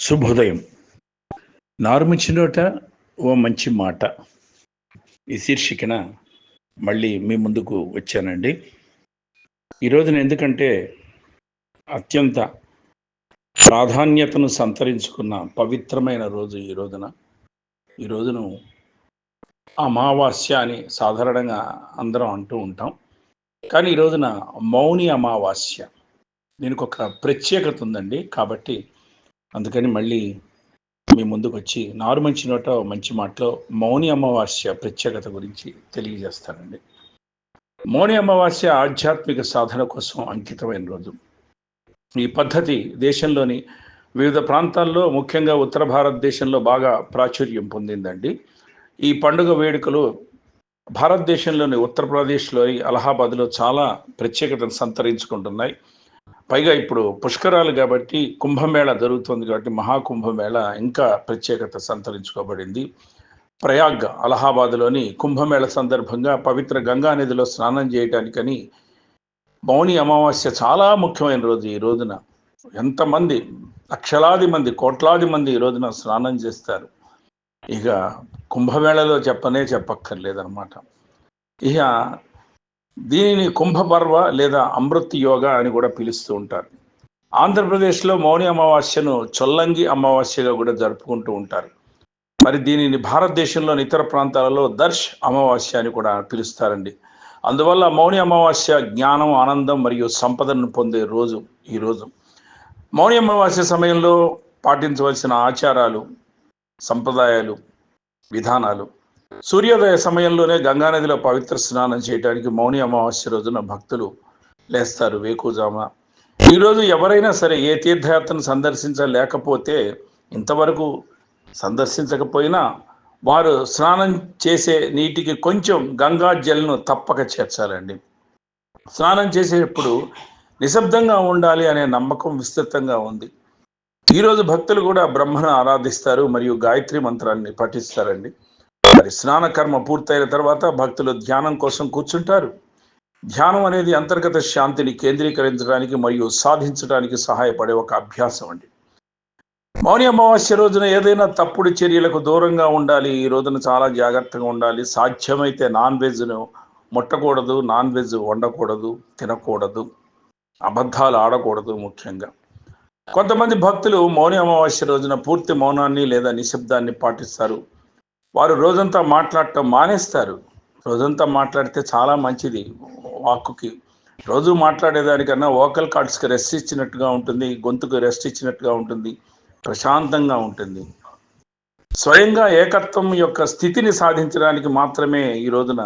శుభోదయం. నారుమిచ్చినోట ఓ మంచి మాట. ఈ శీర్షికన మళ్ళీ మీ ముందుకు వచ్చానండి. ఈరోజున ఎందుకంటే అత్యంత ప్రాధాన్యతను సంతరించుకున్న పవిత్రమైన రోజు ఈ రోజున. ఈ రోజును అమావాస్య అని సాధారణంగా అందరం అంటూ ఉంటాం. కానీ ఈ రోజున మౌని అమావాస్య. దీనికి ఒక ప్రత్యేకత ఉందండి. కాబట్టి అందుకని మళ్ళీ మీ ముందుకు వచ్చి నారు మంచి నోట మంచి మాటలో మౌని అమావాస్య ప్రత్యేకత గురించి తెలియజేస్తానండి. మౌని అమావాస్య ఆధ్యాత్మిక సాధన కోసం అంకితమైన రోజు. ఈ పద్ధతి దేశంలోని వివిధ ప్రాంతాల్లో ముఖ్యంగా ఉత్తర భారతదేశంలో బాగా ప్రాచుర్యం పొందిందండి. ఈ పండుగ వేడుకలు భారతదేశంలోని ఉత్తరప్రదేశ్లోని అలహాబాద్లో చాలా ప్రత్యేకతను సంతరించుకుంటున్నాయి. పైగా ఇప్పుడు పుష్కరాలు కాబట్టి కుంభమేళ జరుగుతుంది కాబట్టి మహాకుంభమేళ ఇంకా ప్రత్యేకత సంతరించుకోబడింది. ప్రయాగ్ అలహాబాద్లోని కుంభమేళ సందర్భంగా పవిత్ర గంగా నదిలో స్నానం చేయటానికని మౌని అమావాస్య చాలా ముఖ్యమైన రోజు ఈ రోజున. ఎంతమంది లక్షలాది మంది కోట్లాది మంది ఈ రోజున స్నానం చేస్తారు. ఇక కుంభమేళలో చెప్పనే చెప్పక్కర్లేదన్నమాట. ఇక దీనిని కుంభపర్వ లేదా అమృత్ యోగా అని కూడా పిలుస్తూ ఉంటారు. ఆంధ్రప్రదేశ్లో మౌని అమావాస్యను చొల్లంగి అమావాస్యగా కూడా జరుపుకుంటూ ఉంటారు. మరి దీనిని భారతదేశంలోని ఇతర ప్రాంతాలలో దర్శ్ అమావాస్య అని కూడా పిలుస్తారండి. అందువల్ల మౌని అమావాస్య జ్ఞానం ఆనందం మరియు సంపదను పొందే రోజు ఈ రోజు. మౌని అమావాస్య సమయంలో పాటించవలసిన ఆచారాలు సంప్రదాయాలు విధానాలు సూర్యోదయ సమయంలోనే గంగానదిలో పవిత్ర స్నానం చేయడానికి మౌని అమావాస్య రోజున భక్తులు లేస్తారు వేకుజామ ఈరోజు ఎవరైనా సరే ఏ తీర్థయాత్రను సందర్శించలేకపోతే ఇంతవరకు సందర్శించకపోయినా వారు స్నానం చేసే నీటికి కొంచెం గంగా జల్ను తప్పక చేర్చాలండి. స్నానం చేసేటప్పుడు నిశ్శబ్దంగా ఉండాలి అనే నమ్మకం విస్తృతంగా ఉంది. ఈరోజు భక్తులు కూడా బ్రహ్మను ఆరాధిస్తారు మరియు గాయత్రి మంత్రాన్ని పఠిస్తారండి. మరి స్నాన కర్మ పూర్తయిన తర్వాత భక్తులు ధ్యానం కోసం కూర్చుంటారు. ధ్యానం అనేది అంతర్గత శాంతిని కేంద్రీకరించడానికి మరియు సాధించడానికి సహాయపడే ఒక అభ్యాసం అండి. మౌని అమావాస్య రోజున ఏదైనా తప్పుడు చర్యలకు దూరంగా ఉండాలి ఈ రోజున చాలా జాగ్రత్తగా ఉండాలి. సాధ్యమైతే నాన్ వెజ్ను ముట్టకూడదు నాన్ వెజ్ వండకూడదు తినకూడదు అబద్ధాలు ఆడకూడదు ముఖ్యంగా. కొంతమంది భక్తులు మౌని అమావాస్య రోజున పూర్తి మౌనాన్ని లేదా నిశ్శబ్దాన్ని పాటిస్తారు. వారు రోజంతా మాట్లాడటం మానేస్తారు. రోజంతా మాట్లాడితే చాలా మంచిది వాక్కుకి. రోజు మాట్లాడేదానికన్నా వోకల్ కార్డ్స్కి రెస్ట్ ఇచ్చినట్టుగా ఉంటుంది గొంతుకు రెస్ట్ ఇచ్చినట్టుగా ఉంటుంది ప్రశాంతంగా ఉంటుంది. స్వయంగా ఏకత్వం యొక్క స్థితిని సాధించడానికి మాత్రమే ఈ రోజున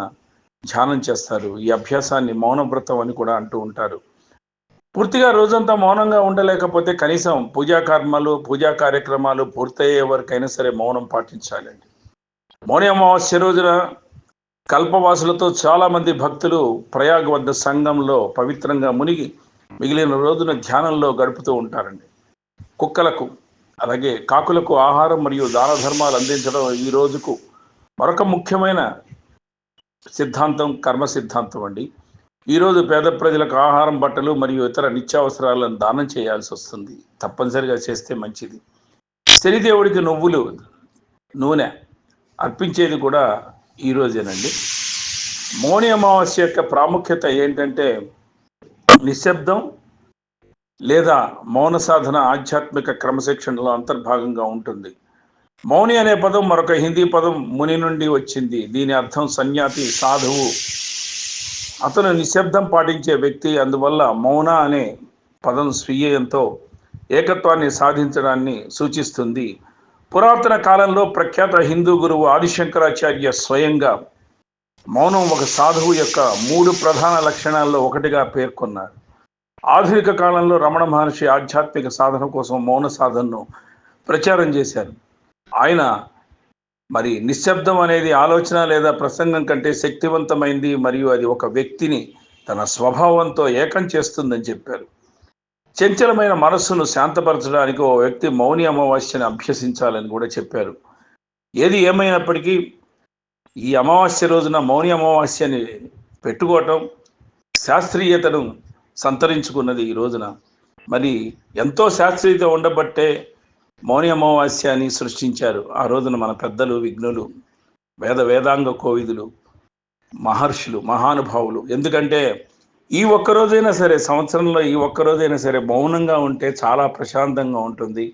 ధ్యానం చేస్తారు. ఈ అభ్యాసాన్ని మౌనవ్రతం అని కూడా అంటూ ఉంటారు. పూర్తిగా రోజంతా మౌనంగా ఉండలేకపోతే కనీసం పూజా కర్మలు పూజా కార్యక్రమాలు పూర్తయ్యే వరకైనా సరే మౌనం పాటించాలండి. మౌని అమావాస్య రోజున కల్పవాసులతో చాలామంది భక్తులు ప్రయాగ్ వద్ద సంఘంలో పవిత్రంగా మునిగి మిగిలిన రోజున ధ్యానంలో గడుపుతూ ఉంటారండి. కుక్కలకు అలాగే కాకులకు ఆహారం మరియు దాన ధర్మాలు అందించడం ఈ రోజుకు మరొక ముఖ్యమైన సిద్ధాంతం కర్మ సిద్ధాంతం అండి. ఈరోజు పేద ప్రజలకు ఆహారం బట్టలు మరియు ఇతర నిత్యావసరాలను దానం చేయాల్సి వస్తుంది. తప్పనిసరిగా చేస్తే మంచిది. శనిదేవుడికి నువ్వులు నూనె అర్పించేది కూడా ఈరోజేనండి మౌని అమావాస్య యొక్క ప్రాముఖ్యత ఏంటంటే నిశ్శబ్దం లేదా మౌన సాధన ఆధ్యాత్మిక క్రమశిక్షణలో అంతర్భాగంగా ఉంటుంది. మౌని అనే పదం మరొక హిందీ పదం ముని నుండి వచ్చింది. దీని అర్థం సన్యాతి సాధువు. అతను నిశ్శబ్దం పాటించే వ్యక్తి అందువల్ల మౌన అనే పదం స్వీయంతో ఏకత్వాన్ని సాధించడాన్ని సూచిస్తుంది. పురాతన కాలంలో ప్రఖ్యాత హిందూ గురువు ఆదిశంకరాచార్య స్వయంగా మౌనం ఒక సాధువు యొక్క మూడు ప్రధాన లక్షణాల్లో ఒకటిగా పేర్కొన్నారు. ఆధునిక కాలంలో రమణ మహర్షి ఆధ్యాత్మిక సాధన కోసం మౌన సాధనను ప్రచారం చేశారు. ఆయన మరి నిశ్శబ్దం అనేది ఆలోచన లేదా ప్రసంగం కంటే శక్తివంతమైంది మరియు అది ఒక వ్యక్తిని తన స్వభావంతో ఏకం చేస్తుందని చెప్పారు. చంచలమైన మనస్సును శాంతపరచడానికి ఓ వ్యక్తి మౌని అమావాస్యని అభ్యసించాలని కూడా చెప్పారు. ఏది ఏమైనప్పటికీ ఈ అమావాస్య రోజున మౌని అమావాస్యని పెట్టుకోవటం శాస్త్రీయతను సంతరించుకున్నది ఈ రోజున. మరి ఎంతో శాస్త్రీయత ఉండబట్టే మౌని అమావాస్య అని సృష్టించారు. ఆ రోజున మన పెద్దలు విఘ్నులు వేద వేదాంగ కోవిదులు మహర్షులు మహానుభావులు. ఎందుకంటే ఈ ఒక్క రోజైనా సరే సంవత్సరంలో ఈ ఒక్క రోజైనా సరే మౌనంగా ఉంటే చాలా ప్రశాంతంగా ఉంటుంది.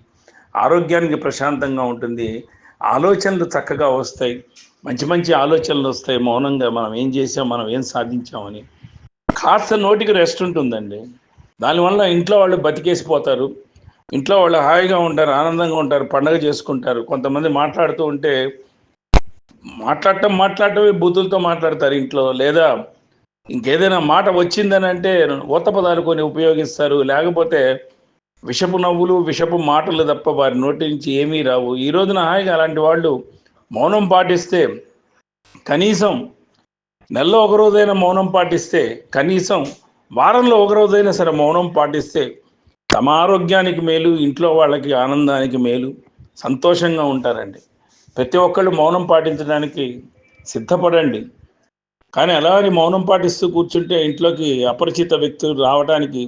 ఆరోగ్యానికి ప్రశాంతంగా ఉంటుంది. ఆలోచనలు చక్కగా వస్తాయి. మంచి మంచి ఆలోచనలు వస్తాయి. మౌనంగా మనం ఏం చేసాం మనం ఏం సాధించామని. కాస్త నోటికి రెస్ట్ ఉంటుందండి. దానివల్ల ఇంట్లో వాళ్ళు బతికేసిపోతారు. ఇంట్లో వాళ్ళు హాయిగా ఉంటారు ఆనందంగా ఉంటారు పండగ చేసుకుంటారు. కొంతమంది మాట్లాడుతూ ఉంటే మాట్లాడటం మాట్లాడటమే బూతులతో మాట్లాడతారు ఇంట్లో. లేదా ఇంకేదైనా మాట వచ్చిందని అంటే ఊత పదాలు కొన్ని ఉపయోగిస్తారు. లేకపోతే విషపు నవ్వులు విషపు మాటలు తప్ప వారి నోటి నుంచి ఏమీ రావు. ఈ రోజున హాయిగా అలాంటి వాళ్ళు మౌనం పాటిస్తే కనీసం నెలలో ఒకరోజైనా మౌనం పాటిస్తే కనీసం వారంలో ఒకరోజైనా సరే మౌనం పాటిస్తే తమ ఆరోగ్యానికి మేలు ఇంట్లో వాళ్ళకి ఆనందానికి మేలు సంతోషంగా ఉంటారండి. ప్రతి ఒక్కళ్ళు మౌనం పాటించడానికి సిద్ధపడండి. కానీ అలా అని మౌనం పాటిస్తూ కూర్చుంటే ఇంట్లోకి అపరిచిత వ్యక్తులు రావడానికి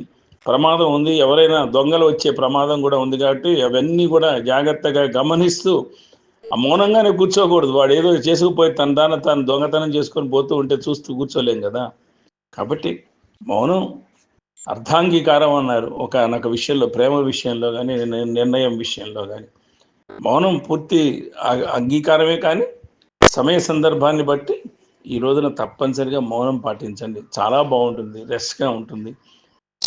ప్రమాదం ఉంది. ఎవరైనా దొంగలు వచ్చే ప్రమాదం కూడా ఉంది కాబట్టి అవన్నీ కూడా జాగ్రత్తగా గమనిస్తూ ఆ మౌనంగానే కూర్చోకూడదు. వాడు ఏదో చేసుకుపోయి తన దాన తాను దొంగతనం చేసుకొని పోతూ ఉంటే చూస్తూ కూర్చోలేం కదా. కాబట్టి మౌనం అర్ధాంగీకారం అన్నారు. ఒక నాకు విషయంలో ప్రేమ విషయంలో కానీ నిర్ణయం విషయంలో కానీ మౌనం పూర్తి అంగీకారమే కానీ సమయ సందర్భాన్ని బట్టి ఈ రోజున తప్పనిసరిగా మౌనం పాటించండి. చాలా బాగుంటుంది. రెస్ట్గా ఉంటుంది.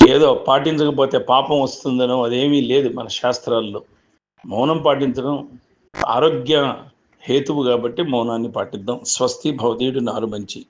ఏదో పాటించకపోతే పాపం వస్తుందనో అదేమీ లేదు మన శాస్త్రాల్లో. మౌనం పాటించడం ఆరోగ్య హేతువు కాబట్టి మౌనాన్ని పాటిద్దాం. స్వస్తి భవదీయుడు నారు మంచి.